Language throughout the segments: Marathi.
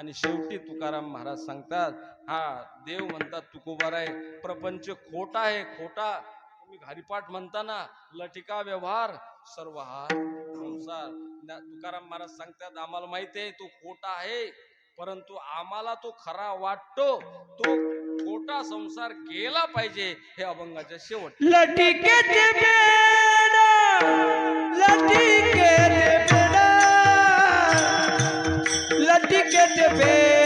आणि शेवटी तुकाराम महाराज सांगतात हा देव म्हणतात तुकोबार आहे प्रपंच खोटा आहे खोटा. तुम्ही घारीपाठ म्हणताना लटिका व्यवहार. सर्व हा संसार. तुकाराम महाराज सांगतात आम्हाला माहिती आहे तो खोटा आहे. परंतु आम्हाला तो खरा वाटतो. तो खोटा संसार गेला पाहिजे हे अभंगाच्या शेवट. लटिकेचे लटिके TTP.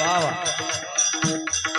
વાહ વાહ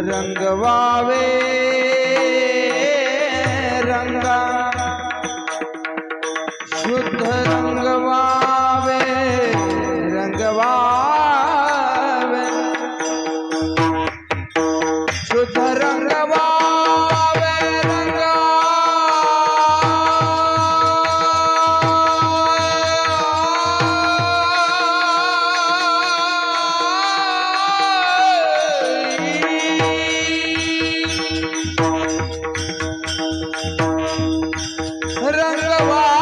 રંગવાવે. நிலவா